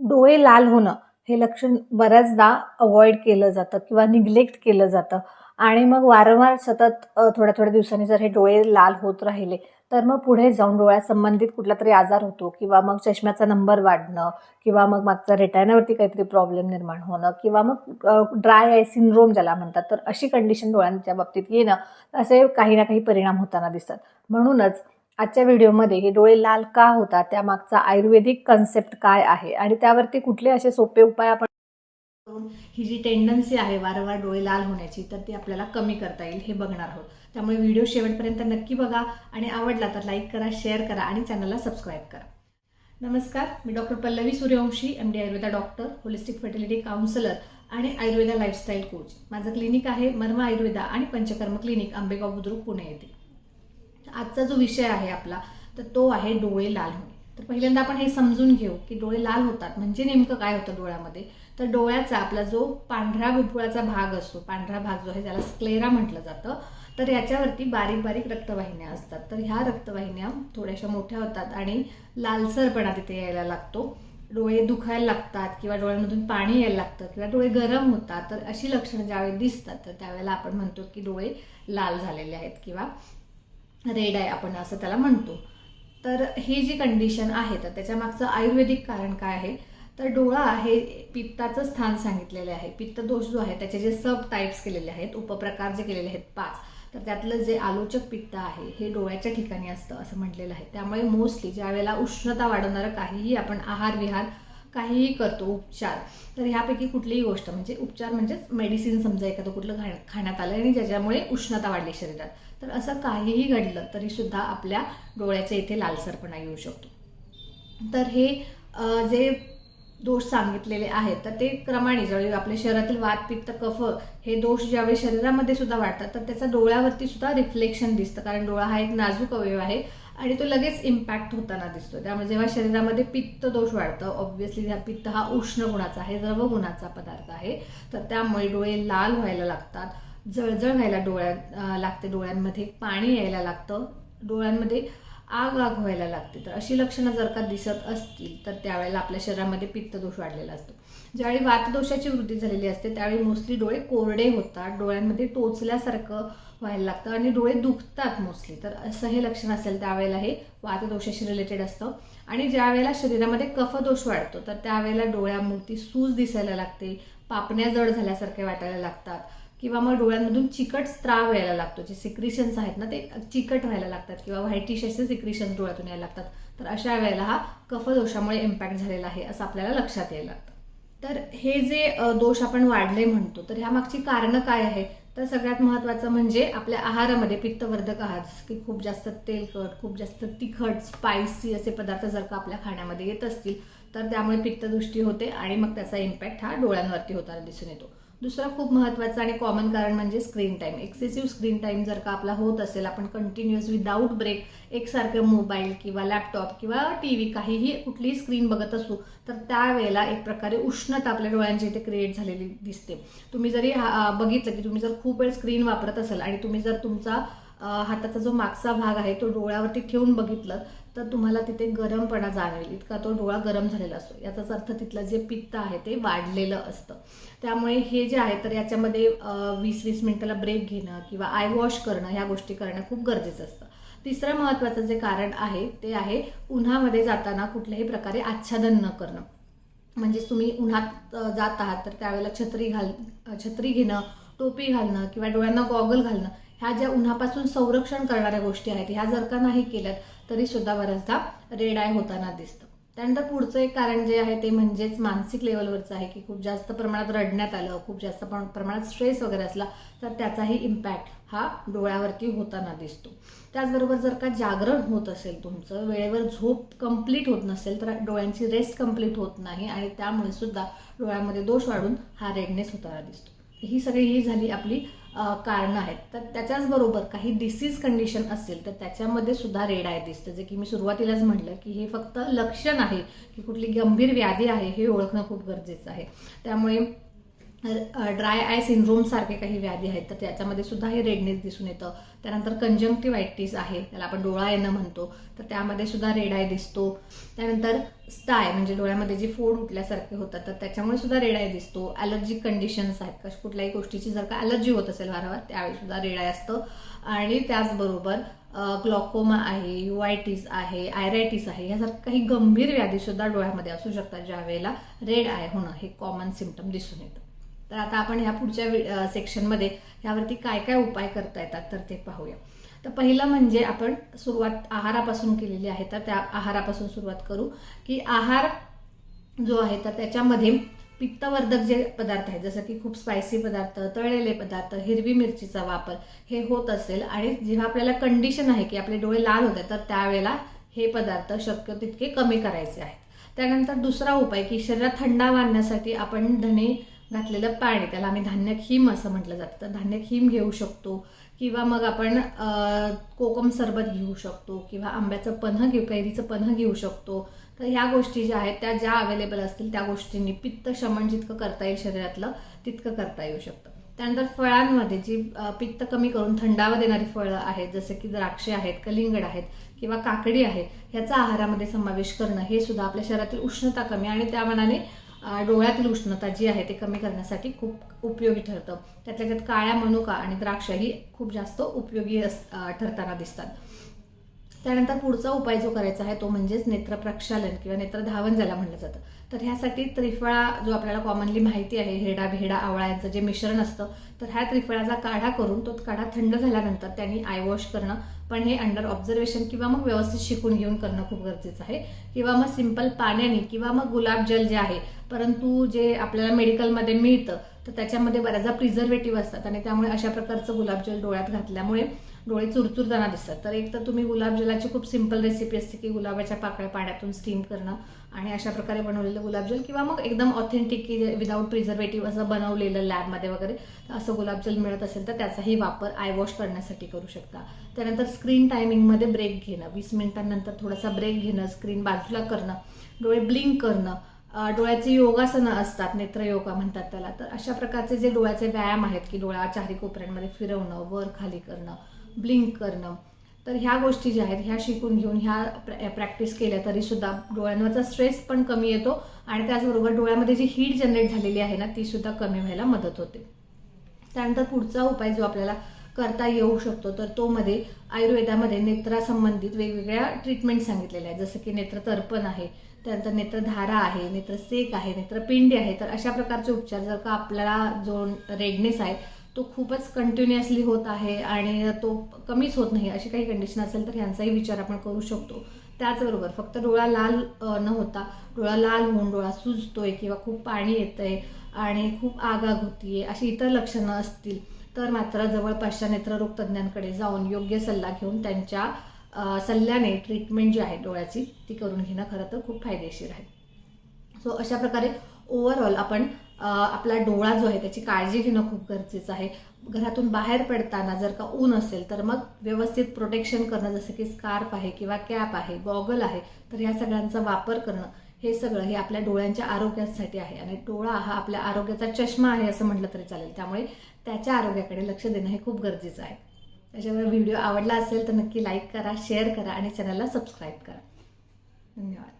डोळे लाल होणं हे लक्षण बऱ्याचदा अवॉइड केलं जातं किंवा निग्लेक्ट केलं जातं. आणि मग वारंवार सतत थोड्या थोड्या दिवसांनी जर हे डोळे लाल होत राहिले तर मग पुढे जाऊन डोळ्यासंबंधित कुठला तरी आजार होतो किंवा मग चष्म्याचा नंबर वाढणं किंवा मग मागचा रेटायनावरती काहीतरी प्रॉब्लेम निर्माण होणं किंवा मग ड्राय आय सिंड्रोम ज्याला म्हणतात तर अशी कंडिशन डोळ्यांच्या बाबतीत येणं असे काही ना काही परिणाम होताना दिसतात. म्हणूनच आजच्या व्हिडिओमध्ये हे डोळे लाल का होतात? त्यामागचा आयुर्वेदिक कन्सेप्ट काय आहे? आणि त्यावरती कुठले असे सोपे उपाय आपण करून ही जी टेंडन्सी आहे वारंवार डोळे लाल होण्याची तर ती आपल्याला कमी करता येईल हे बघणार आहोत. त्यामुळे व्हिडिओ शेवटपर्यंत नक्की बघा आणि आवडला तर लाईक करा शेअर करा आणि चॅनलला सबस्क्राईब करा. नमस्कार मी doctor Pallavi Suryavanshi M D Ayurveda doctor holistic fertility counsellor आणि आयुर्वेदा लाईफस्टाईल कोच माझं क्लिनिक आहे मर्मा आयुर्वेदा आणि पंचकर्म क्लिनिक आंबेगाव बुद्रुक पुणे येथे. आजचा जो विषय आहे आपला तर तो आहे डोळे लाल होणे. तर पहिल्यांदा आपण हे समजून घेऊ की डोळे लाल होतात म्हणजे नेमकं काय होतं डोळ्यामध्ये? तर डोळ्याचा आपला जो पांढरा भुपळाचा भाग असतो पांढरा भाग जो आहे त्याला स्क्लेरा म्हटलं जातं तर याच्यावरती बारीक बारीक रक्तवाहिन्या असतात. तर ह्या रक्तवाहिन्या थोड्याशा मोठ्या होतात आणि लालसरपणा तिथे यायला लागतो. डोळे दुखायला लागतात किंवा डोळ्यांमधून पाणी यायला लागतं किंवा डोळे गरम होतात तर अशी लक्षणं ज्यावेळी दिसतात तर त्यावेळेला आपण म्हणतो की डोळे लाल झालेले आहेत किंवा रेड आहे आपण असं त्याला म्हणतो. तर ही जी कंडिशन आहे तर त्याच्या मागचं आयुर्वेदिक कारण काय आहे? तर डोळा हे पित्ताचं स्थान सांगितलेले आहे. पित्त दोष जो आहे त्याचे जे सब टाईप्स केलेले आहेत उपप्रकार जे केलेले आहेत पाच तर त्यातलं जे आलोचक पित्त आहे हे डोळ्याच्या ठिकाणी असतं असं म्हटलेलं आहे. त्यामुळे मोस्टली ज्या वेळेला उष्णता वाढवणारं काहीही आपण आहार विहार काहीही करतो उपचार तर ह्यापैकी कुठलीही गोष्ट म्हणजे उपचार म्हणजेच मेडिसिन समजा एखादं कुठलं खा खाण्यात आलं आणि ज्याच्यामुळे उष्णता वाढली शरीरात. तर असं काहीही घडलं तरी सुद्धा आपल्या डोळ्याच्या इथे लालसरपणा येऊ शकतो. तर हे जे दोष सांगितलेले आहेत तर ते क्रमाने ज्यावेळी आपल्या शरीरातील वात पित्त कफ हे दोष ज्यावेळी शरीरामध्ये सुद्धा वाढतात तर त्याचा डोळ्यावरती सुद्धा रिफ्लेक्शन दिसतं कारण डोळा हा एक नाजूक अवयव आहे. आणि तो लगेच इम्पॅक्ट होताना दिसतो त्यामुळे जेव्हा शरीरामध्ये पित्त दोष वाढतं ऑब्व्हियसली हा पित्त हा उष्ण गुणाचा आहे द्रव गुणाचा पदार्थ आहे. तर त्यामुळे डोळे लाल व्हायला लागतात जळजळ व्हायला डोळ्यात लागते डोळ्यांमध्ये पाणी यायला लागतं. डोळ्यांमध्ये आग आग व्हायला लागते. तर अशी लक्षणं जर का दिसत असतील तर त्यावेळेला आपल्या शरीरामध्ये पित्तदोष वाढलेला असतो. ज्यावेळी वातदोषाची वृद्धी झालेली असते त्यावेळी मोस्टली डोळे कोरडे होतात. डोळ्यांमध्ये टोचल्यासारखं व्हायला लागतं आणि डोळे दुखतात मोस्टली तर असं हे लक्षण असेल त्यावेळेला हे वातदोषाशी रिलेटेड असतं. आणि ज्या वेळेला शरीरामध्ये कफदोष वाढतो तर त्यावेळेला डोळ्यामुळती सूज दिसायला लागते. पापण्या जड झाल्यासारखे वाटायला लागतात. किंवा मग डोळ्यांमधून चिकट स्त्राव व्हायला लागतो. जे सिक्रिशन्स आहेत ना ते चिकट व्हायला लागतात. किंवा व्हायटिश असे सिक्रिशन्स डोळ्यातून यायला लागतात. तर अशा वेळेला हा कफदोषामुळे इम्पॅक्ट झालेला आहे असं आपल्याला लक्षात यायला लागतं. तर हे जे दोष आपण वाढले म्हणतो तर ह्या मागची कारणं काय आहे तर सगळ्यात महत्त्वाचं म्हणजे आपल्या आहारामध्ये पित्तवर्धक आहार जसं की खूप जास्त तेलकट खूप जास्त तिखट स्पायसी असे पदार्थ जर का आपल्या खाण्यामध्ये येत असतील तर त्यामुळे पित्तदृष्टी होते आणि मग त्याचा इम्पॅक्ट हा डोळ्यांवरती होताना दिसून येतो. दुसरं खूप महत्त्वाचं आणि कॉमन कारण म्हणजे screen time excessive screen time जर का आपला होत असेल आपण कंटिन्युअस विदाऊट ब्रेक एकसारखं मोबाईल किंवा लॅपटॉप किंवा टी व्ही काहीही कुठलीही स्क्रीन बघत असू तर त्यावेळेला एक प्रकारे उष्णता आपल्या डोळ्यांच्या इथे क्रिएट झालेली दिसते. तुम्ही जरी हा- बघितलं की तुम्ही जर खूप वेळ स्क्रीन वापरत असाल आणि तुम्ही जर तुमचा हाताचा जो मागचा भाग आहे तो डोळ्यावरती ठेवून बघितलं तर तुम्हाला तिथे गरमपणा जाणवेल. इतका तो डोळा गरम झालेला असतो. याचाच अर्थ तिथलं जे पित्त आहे ते वाढलेलं असतं. त्यामुळे हे जे आहे तर याच्यामध्ये वीस वीस मिनिटाला ब्रेक घेणं किंवा आय वॉश करणं ह्या गोष्टी करणं खूप गरजेचं असतं. तिसरं महत्त्वाचं जे कारण आहे ते आहे उन्हामध्ये जाताना कुठल्याही प्रकारे आच्छादन न करणं. म्हणजेच तुम्ही उन्हात जात आहात तर त्यावेळेला छत्री घाल छत्री घेणं टोपी घालणं किंवा डोळ्यांना गॉगल घालणं ह्या ज्या उन्हापासून संरक्षण करणाऱ्या गोष्टी आहेत ह्या जर का नाही केल्यात तरी सुद्धा बऱ्याचदा रेड आय होताना दिसतं. त्यानंतर पुढचं एक कारण जे आहे ते म्हणजेच मानसिक लेवलवरचं आहे की खूप जास्त प्रमाणात रडण्यात आलं खूप जास्त प्रमाणात स्ट्रेस वगैरे असला तर त्याचाही इम्पॅक्ट हा डोळ्यावरती होताना दिसतो. त्याचबरोबर जर का जागरण होत असेल तुमचं वेळेवर झोप कंप्लीट होत नसेल तर डोळ्यांची रेस्ट कंप्लीट होत नाही आणि त्यामुळे सुद्धा डोळ्यामध्ये दोष वाढून हा रेडनेस होताना दिसतो. ही सगळी ही झाली आपली कारणं आहेत. तर त्याच्याच बरोबर काही डिसीज कंडिशन असेल तर त्याच्यामध्ये सुद्धा रेड आहे दिसतं. जे की मी सुरुवातीलाच म्हटलं की हे फक्त लक्षण आहे की कुठली गंभीर व्याधी आहे हे ओळखणं खूप गरजेचं आहे. त्यामुळे ड्राय आय सिंड्रोम सारखे काही व्याधी आहेत तर त्याच्यामध्ये सुद्धा हे रेडनेस दिसून येतं. त्यानंतर कंजंक्टिव्हायटीस आहे त्याला आपण डोळा येणं म्हणतो. तर त्यामध्ये सुद्धा रेड आय दिसतो. त्यानंतर स्टाय म्हणजे डोळ्यामध्ये जे फोड उठल्यासारखे होतात तर त्याच्यामुळे सुद्धा रेड आय दिसतो. ॲलर्जिक कंडिशन्स आहेत कश कुठल्याही गोष्टीची जर का ॲलर्जी होत असेल वारंवार त्यावेळी सुद्धा रेड आय असतं. आणि त्याचबरोबर ग्लॉकोमा आहे युआयटीस आहे आयरायटिस आहे यासारख्या काही गंभीर व्याधी सुद्धा डोळ्यामध्ये असू शकतात ज्या वेळेला रेड आय होणं हे कॉमन सिमटम दिसून येतं. तर आता आपण ह्या पुढच्या सेक्शनमध्ये ह्यावरती काय काय उपाय करता येतात तर ते पाहूया. तर पहिलं म्हणजे आपण सुरुवात आहारापासून केलेली आहे तर त्या आहारापासून सुरुवात करू की आहार जो आहे तर त्याच्यामध्ये पित्तवर्धक जे पदार्थ आहेत जसं की खूप स्पायसी पदार्थ तळलेले पदार्थ हिरवी मिरचीचा वापर हे होत असेल आणि जेव्हा आपल्याला कंडिशन आहे की आपले डोळे लाल होते तर त्यावेळेला हे पदार्थ शक्य तितके कमी करायचे आहेत. त्यानंतर दुसरा उपाय की शरीरात थंडावा आणण्यासाठी आपण धने घातलेलं पाणी त्याला आम्ही धान्य खीम असं म्हटलं जातं. तर धान्य खीम घेऊ शकतो किंवा मग आपण कोकम सरबत घेऊ शकतो किंवा आंब्याचं पन्ह घेऊ कैरीचं पन्ह घेऊ शकतो. तर ह्या गोष्टी ज्या आहेत त्या ज्या अवेलेबल असतील त्या गोष्टींनी पित्त शमन जितकं करता येईल शरीरातलं तितकं करता येऊ शकतं. त्यानंतर फळांमध्ये जी पित्त कमी करून थंडावा देणारी फळं आहेत जसे की द्राक्षे आहेत कलिंगड आहेत किंवा काकडी आहे ह्याचा आहारामध्ये समावेश करणं हे सुद्धा आपल्या शरीरातील उष्णता कमी आणि त्या मनाने डोळ्यातील उष्णता जी आहे ते कमी करण्यासाठी खूप उपयोगी ठरतं. त्यातल्या त्यात काळ्या मनुका आणि द्राक्ष ही खूप जास्त उपयोगी अस ठरताना दिसतात. त्यानंतर पुढचा उपाय जो करायचा आहे तो म्हणजेच नेत्र प्रक्षालन किंवा नेत्र धावन ज्याला म्हटलं जातं. तर ह्यासाठी त्रिफळा जो आपल्याला कॉमनली माहिती आहे हिरडा भेडा आवळा यांचं जे मिश्रण असतं तर ह्या त्रिफळाचा काढा करून तो काढा थंड झाल्यानंतर त्यांनी आयवॉश करणं पण हे अंडर ऑब्झर्वेशन किंवा मग व्यवस्थित शिकून घेऊन करणं खूप गरजेचं आहे. किंवा मग सिंपल पाण्याने किंवा मग गुलाब जल जे आहे परंतु जे आपल्याला मेडिकलमध्ये मिळतं तर त्याच्यामध्ये बऱ्याचदा प्रिझर्वेटिव्ह असतात आणि त्यामुळे अशा प्रकारचं गुलाबजल डोळ्यात घातल्यामुळे डोळे चुरचुरताना दिसतात. तर एक तर तुम्ही गुलाबजलाची खूप सिंपल रेसिपी असते की गुलाबाच्या पाकळ्या पाण्यातून स्टीम करणं आणि अशा प्रकारे बनवलेलं गुलाबजल किंवा मग एकदम ऑथेंटिक की विदाऊट प्रिझर्वेटिव्ह असं बनवलेलं लॅबमध्ये वगैरे तर असं गुलाबजल मिळत असेल तर त्याचाही वापर आय वॉश करण्यासाठी करू शकता. त्यानंतर स्क्रीन टायमिंगमध्ये ब्रेक घेणं वीस मिनिटांनंतर थोडासा ब्रेक घेणं स्क्रीन बाजूला करणं डोळे ब्लिंक करणं डोळ्याचे योगासनं असतात नेत्रयोगा म्हणतात त्याला. तर अशा प्रकारचे जे डोळ्याचे व्यायाम आहेत की डोळा चारी कोपऱ्यांमध्ये फिरवणं वर खाली करणं ब्लिंक करणं तर ह्या गोष्टी ज्या आहेत ह्या शिकून घेऊन ह्या प्रॅ प्रॅक्टिस केल्या तरी सुद्धा डोळ्यांवरचा स्ट्रेस पण कमी येतो आणि त्याचबरोबर डोळ्यामध्ये जी हीट जनरेट झालेली आहे ना ती सुद्धा कमी व्हायला मदत होते. त्यानंतर पुढचा उपाय जो आपल्याला करता येऊ शकतो. तर तो मध्ये आयुर्वेदामध्ये नेत्रासंबंधित वेगवेगळ्या ट्रीटमेंट सांगितलेल्या आहेत. जसं की नेत्र तर्पण आहे त्यानंतर नेत्रधारा आहे नेत्रसेक आहे नेत्रपिंडी आहे. तर अशा प्रकारचे उपचार जर का आपल्याला जो रेडनेस आहे तो खूपच कंटिन्युअसली होत आहे आणि तो कमीच होत नाही अशी काही कंडिशन असेल तर ह्यांचाही विचार आपण करू शकतो. त्याचबरोबर फक्त डोळा लाल न होता डोळा लाल होऊन डोळा सुजतोय किंवा खूप पाणी येतंय आणि खूप आगाग होतीये अशी इतर लक्षणं असतील. तर मात्र जवळपासच्या नेत्ररोग तज्ज्ञांकडे जाऊन योग्य सल्ला घेऊन त्यांच्या सल्ल्याने ट्रीटमेंट जी आहे डोळ्याची ती करून घेणं खरं तर खूप फायदेशीर आहे. सो अशा प्रकारे ओव्हरऑल आपण आपला डोळा जो आहे त्याची काळजी घेणं खूप गरजेचं आहे. घरातून बाहेर पडताना जर का ऊन असेल तर मग व्यवस्थित प्रोटेक्शन करणं जसं की स्कार्फ आहे किंवा कॅप आहे गॉगल आहे तर ह्या सगळ्यांचा वापर करणं हे सगळं हे आपल्या डोळ्यांच्या आरोग्यासाठी आहे. आणि डोळा हा आपल्या आरोग्याचा चष्मा आहे असं म्हटलं तरी चालेल. त्यामुळे त्याच्या आरोग्याकडे लक्ष देणं हे खूप गरजेचं आहे. त्याच्यामुळे व्हिडिओ आवडला असेल तर नक्की लाईक करा शेअर करा आणि चॅनलला सबस्क्राईब करा. धन्यवाद.